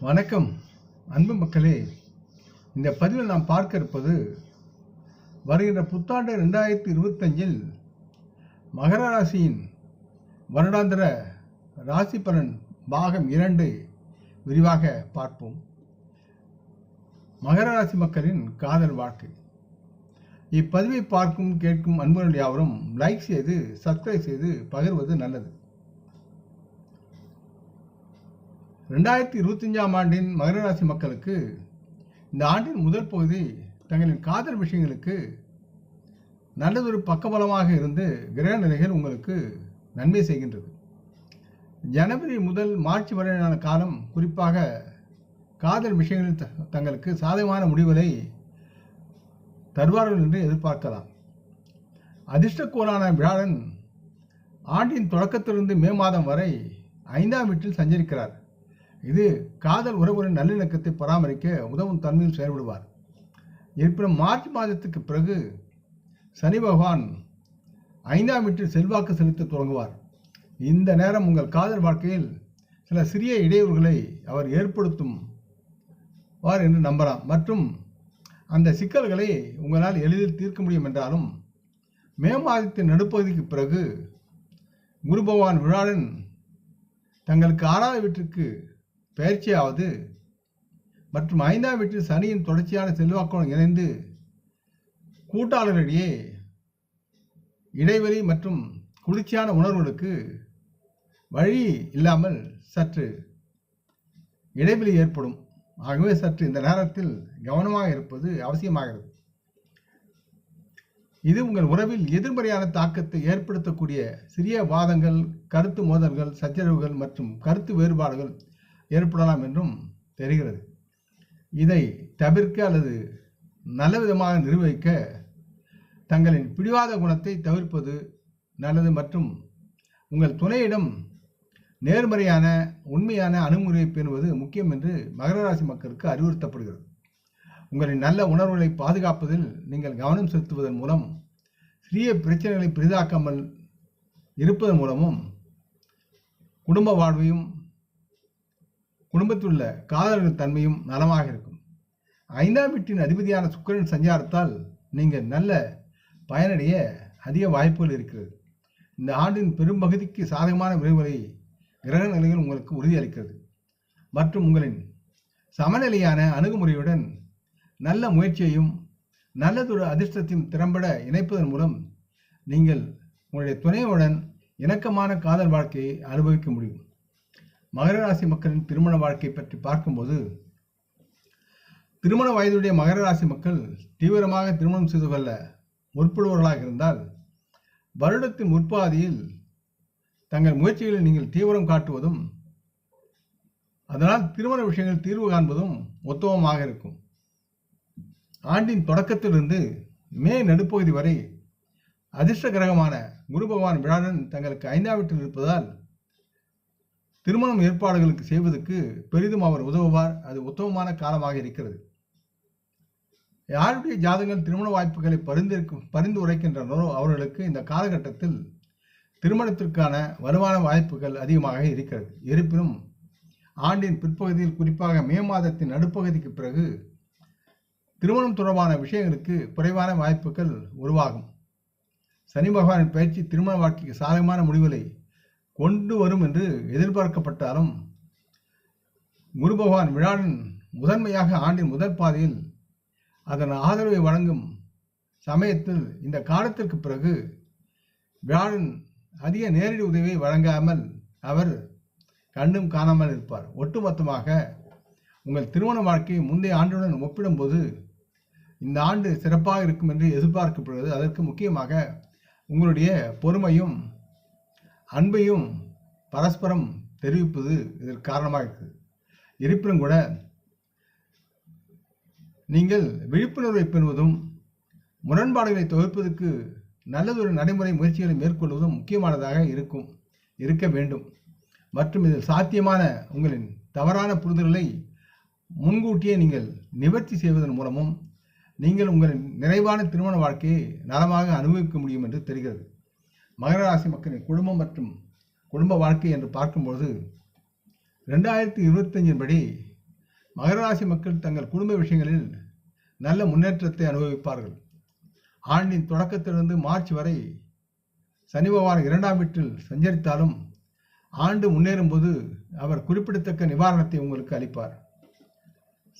வணக்கம் அன்பு மக்களே. இந்த பதிவில் நாம் பார்க்க இருப்பது வருகின்ற புத்தாண்டு ரெண்டாயிரத்தி இருபத்தஞ்சில் மகர ராசியின் வருடாந்திர ராசி பலன் பாகம் இரண்டு விரிவாக பார்ப்போம். மகர ராசி மக்களின் காதல் வாழ்க்கை. இப்பதிவை பார்க்கும் கேட்கும் அன்பர்கள் யாவரும் லைக் செய்து சப்ஸ்கிரைப் செய்து பகிர்வது நல்லது. ரெண்டாயிரத்தி இருபத்தஞ்சாம் ஆண்டின் மகர ராசி மக்களுக்கு இந்த ஆண்டின் முதல் பகுதி தங்களின் காதல் விஷயங்களுக்கு நல்லதொரு பக்கபலமாக இருந்து கிரக நிலைகள் உங்களுக்கு நன்மை செய்கின்றது. ஜனவரி முதல் மார்ச் வரையிலான காலம் குறிப்பாக காதல் விஷயங்களில் த- தங்களுக்கு சாதகமான முடிவுகளை தருவார்கள் என்று எதிர்பார்க்கலாம். அதிர்ஷ்டக்கோளான வியாழன் ஆண்டின் தொடக்கத்திலிருந்து மே மாதம் வரை ஐந்தாம் வீட்டில் சஞ்சரிக்கிறார். இது காதல் உறவுகளின் நல்லிணக்கத்தை பராமரிக்க உதவும் தன்மையில் செயல்படுவார். இருப்பினும் மார்ச் மாதத்துக்கு பிறகு சனி பகவான் ஐந்தாம் வீட்டில் செல்வாக்கு செலுத்த தொடங்குவார். இந்த நேரம் உங்கள் காதல் வாழ்க்கையில் சில சிறிய இடையூறுகளை அவர் ஏற்படுத்தும் வார் என்று நம்பலாம். மற்றும் அந்த சிக்கல்களை உங்களால் எளிதில் தீர்க்க முடியும் என்றாலும் மே மாதத்தின் நடுப்பகுதிக்கு பிறகு குரு பகவான் விழாடன் தங்களுக்கு ஆறாவது வீட்டிற்கு பயிற்சியாவது மற்றும் ஐந்தாம் வீட்டில் சனியின் தொடர்ச்சியான செல்வாக்குடன் இணைந்து கூட்டாளர்களிடையே இடைவெளி மற்றும் குளிர்ச்சியான உணர்வுகளுக்கு வழி இல்லாமல் சற்று இடைவெளி ஏற்படும். ஆகவே சற்று இந்த நேரத்தில் கவனமாக இருப்பது அவசியமாகிறது. இது உங்கள் உறவில் எதிர்மறையான தாக்கத்தை ஏற்படுத்தக்கூடிய சிறிய வாதங்கள் கருத்து மோதல்கள் சச்சரவுகள் மற்றும் கருத்து வேறுபாடுகள் ஏற்படலாம் என்றும் தெரிகிறது. இதை தவிர்க்க அல்லது நல்ல விதமாக நிர்வகிக்க தங்களின் பிடிவாத குணத்தை தவிர்ப்பது நல்லது மற்றும் உங்கள் துணையிடம் நேர்மறையான உண்மையான அணுகுமுறையை பேணுவது முக்கியம் என்று மகர ராசி மக்களுக்கு அறிவுறுத்தப்படுகிறது. உங்களின் நல்ல உணர்வுகளை பாதுகாப்பதில் நீங்கள் கவனம் செலுத்துவதன் மூலம் சிறிய பிரச்சனைகளை பெரிதாக்காமல் இருப்பதன் மூலமும் குடும்ப வாழ்வையும் குடும்பத்தில் உள்ள காதலர்கள் தன்மையும் நலமாக இருக்கும். ஐந்தாம் வீட்டின் அதிபதியான சுக்கிரன் சஞ்சாரத்தால் நீங்கள் நல்ல பயனடைய அதிக வாய்ப்புகள் இருக்கிறது. இந்த ஆண்டின் பெரும்பகுதிக்கு சாதகமான விளைவுகளை கிரக நிலைகள் உங்களுக்கு உறுதியளிக்கிறது. மற்றும் உங்களின் சமநிலையான அணுகுமுறையுடன் நல்ல முயற்சியையும் நல்லதொரு அதிர்ஷ்டத்தையும் திறம்பட இணைப்பதன் மூலம் நீங்கள் உங்களுடைய துணையுடன் இணக்கமான காதல் வாழ்க்கையை அனுபவிக்க முடியும். மகர ராசி மக்களின் திருமண வாழ்க்கை பற்றி பார்க்கும்போது திருமண வயதுடைய மகர ராசி மக்கள் தீவிரமாக திருமணம் செய்து கொள்ள முற்படுபவர்களாக இருந்தால் வருடத்தின் முற்பாதியில் தங்கள் முயற்சிகளில் நீங்கள் தீவிரம் காட்டுவதும் அதனால் திருமண விஷயங்கள் தீர்வு காண்பதும் உத்தமமாக இருக்கும். ஆண்டின் தொடக்கத்திலிருந்து மே நடுப்பகுதி வரை அதிர்ஷ்ட கிரகமான குரு பகவான் விழாடன் தங்களுக்கு ஐந்தாம் வீட்டில் இருப்பதால் திருமணம் ஏற்பாடுகளுக்கு செய்வதற்கு பெரிதும் அவர் உதவுவார். அது உத்தமமான காலமாக இருக்கிறது. யாருடைய ஜாதகங்கள் திருமண வாய்ப்புகளை பரிந்திருக்கும் பரிந்துரைக்கின்றனரோ அவர்களுக்கு இந்த காலகட்டத்தில் திருமணத்திற்கான வருமான வாய்ப்புகள் அதிகமாக இருக்கிறது. இருப்பினும் ஆண்டின் பிற்பகுதியில் குறிப்பாக மே மாதத்தின் நடுப்பகுதிக்கு பிறகு திருமணம் தொடர்பான விஷயங்களுக்கு குறைவான வாய்ப்புகள் உருவாகும். சனி பகவானின் பயிற்சி திருமண வாழ்க்கைக்கு சாதகமான முடிவுகளை கொண்டு வரும் என்று எதிர்பார்க்கப்பட்டாலும் குரு பகவான் விழாவின் முதன்மையாக ஆண்டின் முதல் பாதையில் அதன் ஆதரவை வழங்கும் சமயத்தில் இந்த காலத்திற்கு பிறகு விழாவின் அதிக நேரடி உதவியை வழங்காமல் அவர் கண்டும் காணாமல் இருப்பார். ஒட்டுமொத்தமாக உங்கள் திருமண வாழ்க்கை முந்தைய ஆண்டுடன் ஒப்பிடும்போது இந்த ஆண்டு சிறப்பாக இருக்கும் என்று எதிர்பார்க்கப்படுகிறது. அதற்கு முக்கியமாக உங்களுடைய பொறுமையும் அன்பையும் பரஸ்பரம் தெரிவிப்பது இதற்கு காரணமாக இருக்குது. இருப்பினும் கூட நீங்கள் விழிப்புணர்வை பெறுவதும் முரண்பாடுகளை தவிர்ப்பதற்கு நல்லதொரு நடைமுறை முயற்சிகளை மேற்கொள்வதும் முக்கியமானதாக இருக்கும் இருக்க வேண்டும். மற்றும் இதில் சாத்தியமான உங்களின் தவறான புரிதல்களை முன்கூட்டியே நீங்கள் நிவர்த்தி செய்வதன் மூலமும் நீங்கள் உங்களின் நிறைவான திருமண வாழ்க்கையை நலமாக அனுபவிக்க முடியும் என்று தெரிகிறது. மகர ராசி மக்களின் குடும்பம் மற்றும் குடும்ப வாழ்க்கை என்று பார்க்கும்பொழுது ரெண்டாயிரத்தி இருபத்தஞ்சின் படி மகர ராசி மக்கள் தங்கள் குடும்ப விஷயங்களில் நல்ல முன்னேற்றத்தை அனுபவிப்பார்கள். ஆண்டின் தொடக்கத்திலிருந்து மார்ச் வரை சனி பகவான் இரண்டாம் வீட்டில் சஞ்சரித்தாலும் ஆண்டு முன்னேறும்போது அவர் குறிப்பிடத்தக்க நிவாரணத்தை உங்களுக்கு அளிப்பார்.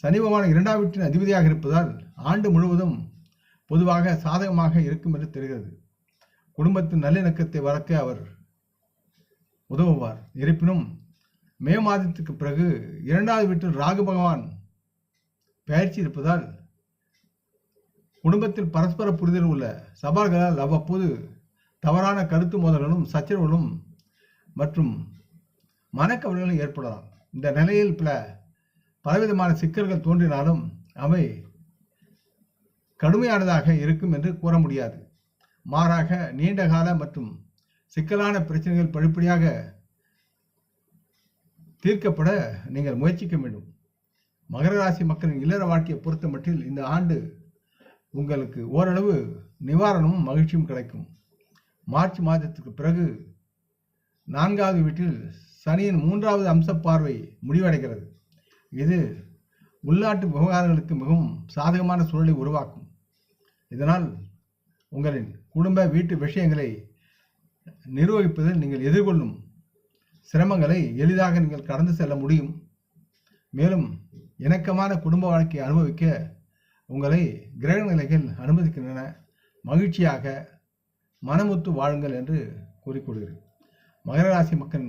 சனி பகவான் இரண்டாம் வீட்டின் அதிபதியாக இருப்பதால் ஆண்டு முழுவதும் பொதுவாக சாதகமாக இருக்கும் என்று தெரிகிறது. குடும்பத்தின் நல்லிணக்கத்தை வளர்க்க அவர் உதவுவார். இருப்பினும் மே மாதத்துக்கு பிறகு இரண்டாவது வீட்டில் ராகு பகவான் பயிற்சி இருப்பதால் குடும்பத்தில் பரஸ்பர புரிதல் உள்ள சவால்களால் அவ்வப்போது தவறான கருத்து மோதல்களும் சச்சரவுகளும் மற்றும் மனக்கவலைகளும் ஏற்படலாம். இந்த நிலையில் பல பலவிதமான சிக்கல்கள் தோன்றினாலும் அவை கடுமையானதாக இருக்கும் என்று கூற முடியாது. மாறாக நீண்டகால மற்றும் சிக்கலான பிரச்சனைகள் படிப்படியாக தீர்க்கப்பட நீங்கள் முயற்சிக்க வேண்டும். மகர ராசி மக்களின் இல்லற வாழ்க்கையை பொறுத்த மட்டில் இந்த ஆண்டு உங்களுக்கு ஓரளவு நிவாரணமும் மகிழ்ச்சியும் கிடைக்கும். மார்ச் மாதத்துக்கு பிறகு நான்காவது வீட்டில் சனியின் மூன்றாவது அம்ச பார்வை முடிவடைகிறது. இது உள்நாட்டு விவகாரங்களுக்கு மிகவும் சாதகமான சூழலை உருவாக்கும். இதனால் உங்களின் குடும்ப வீட்டு விஷயங்களை நிர்வகிப்பதில் நீங்கள் எதிர்கொள்ளும் சிரமங்களை எளிதாக நீங்கள் கடந்து செல்ல முடியும். மேலும் இணக்கமான குடும்ப வாழ்க்கையை அனுபவிக்க உங்களை கிரக நிலைகள் அனுமதிக்கின்றன. மகிழ்ச்சியாக மனமுத்து வாழுங்கள் என்று கூறிக்கொள்கிறேன். மகர ராசி மக்கள்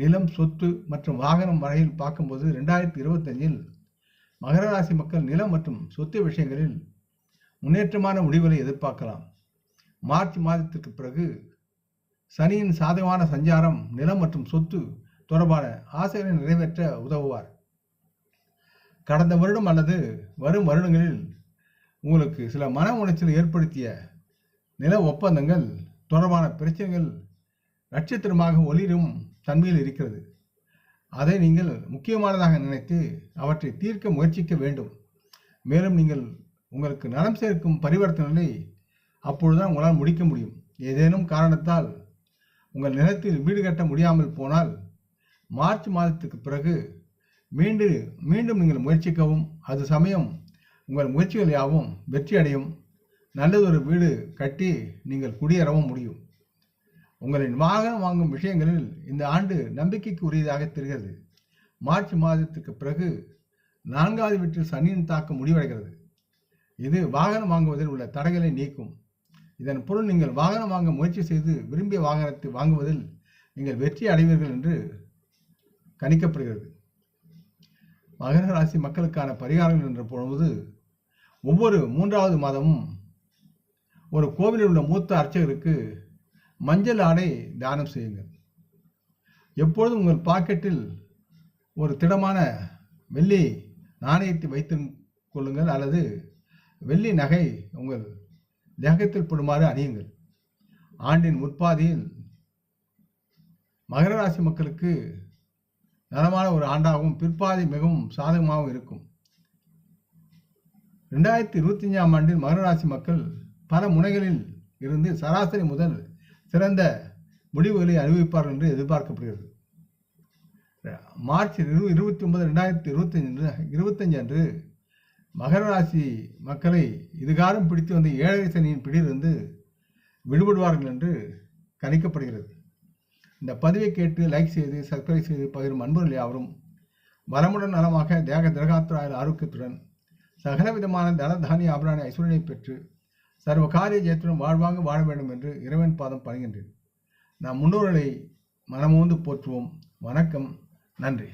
நிலம் சொத்து மற்றும் வாகனம் வரையில் பார்க்கும்போது ரெண்டாயிரத்தி இருபத்தஞ்சில் மகர ராசி மக்கள் நிலம் மற்றும் சொத்து விஷயங்களில் முன்னேற்றமான முடிவுகளை எதிர்பார்க்கலாம். மார்ச் மாதத்திற்கு பிறகு சனியின் சாதகமான சஞ்சாரம் நிலம் மற்றும் சொத்து தொடர்பான ஆசைகளை நிறைவேற்ற உதவுவார். கடந்த வருடம் அல்லது வரும் வருடங்களில் உங்களுக்கு சில மன உளைச்சல் ஏற்படுத்திய நில ஒப்பந்தங்கள் தொடர்பான பிரச்சனைகள் நட்சத்திரமாக ஒளிரும் தன்மையில் இருக்கிறது. அதை நீங்கள் முக்கியமானதாக நினைத்து அவற்றை தீர்க்க முயற்சிக்க வேண்டும். மேலும் நீங்கள் உங்களுக்கு நலம் சேர்க்கும் பரிவர்த்தனைகளை அப்பொழுதுதான் உங்களால் முடிக்க முடியும். ஏதேனும் காரணத்தால் உங்கள் நிலத்தில் வீடு கட்ட முடியாமல் போனால் மார்ச் மாதத்துக்கு பிறகு மீண்டும் மீண்டும் நீங்கள் முயற்சிக்கவும். அது சமயம் உங்கள் முயற்சிகள் யாவும் வெற்றி அடையும் நல்லதொரு வீடு கட்டி நீங்கள் குடியேறவும் முடியும். உங்களின் வாகனம் வாங்கும் விஷயங்களில் இந்த ஆண்டு நம்பிக்கைக்கு உரியதாக தெரிகிறது. மார்ச் மாதத்துக்கு பிறகு நான்காவது வீட்டில் சனியின் தாக்கம் முடிவடைகிறது. இது வாகனம் வாங்குவதில் உள்ள தடைகளை நீக்கும். இதன் பொருள் நீங்கள் வாகனம் வாங்க முயற்சி செய்து விரும்பிய வாகனத்தை வாங்குவதில் நீங்கள் வெற்றி அடைவீர்கள் என்று கணிக்கப்படுகிறது. மகர ராசி மக்களுக்கான பரிகாரங்கள் என்ற பொழுது ஒவ்வொரு மூன்றாவது மாதமும் ஒரு கோவிலில் உள்ள மூத்த அர்ச்சகருக்கு மஞ்சள் ஆடை தானம் செய்யுங்கள். எப்பொழுதும் உங்கள் பாக்கெட்டில் ஒரு திடமான வெள்ளி நாணயத்தை வைத்து கொள்ளுங்கள் அல்லது வெள்ளி நகை உங்கள் தேகத்தில் படுமாறு அணியுங்கள். ஆண்டின் முற்பாதியில் மகர ராசி மக்களுக்கு நலமான ஒரு ஆண்டாகவும் பிற்பாதி மிகவும் சாதகமாகவும் இருக்கும். ரெண்டாயிரத்தி இருபத்தி அஞ்சாம் ஆண்டில் மகர ராசி மக்கள் பல முனைகளில் இருந்து சராசரி முதல் சிறந்த முடிவுகளை அறிவிப்பார்கள் என்று எதிர்பார்க்கப்படுகிறது. மார்ச் இரு இருபத்தி ஒன்பது ரெண்டாயிரத்தி இருபத்தஞ்சு இருபத்தஞ்சு அன்று மகர ராசி மக்களை இதுகாலம் பிடித்து வந்த ஏழரை சனியின் பிடியிலிருந்து விடுபடுவார்கள் என்று கணிக்கப்படுகிறது. இந்த பதிவை கேட்டு லைக் செய்து சப்ஸ்கிரைப் செய்து பகிரும் அன்பர்கள் யாவரும் வளமுடன் நலமாக தேக திரகாத்திராய ஆரோக்கியத்துடன் சகலவிதமான தன தானிய ஆபராணி ஐஸ்வர்யனை பெற்று சர்வ காரிய ஜெயத்துடன் வாழ்வாங்க வாழ வேண்டும் என்று இறைவன் பாதம் பணிகின்றேன். நாம் முன்னோர்களை மனமோந்து போற்றுவோம். வணக்கம். நன்றி.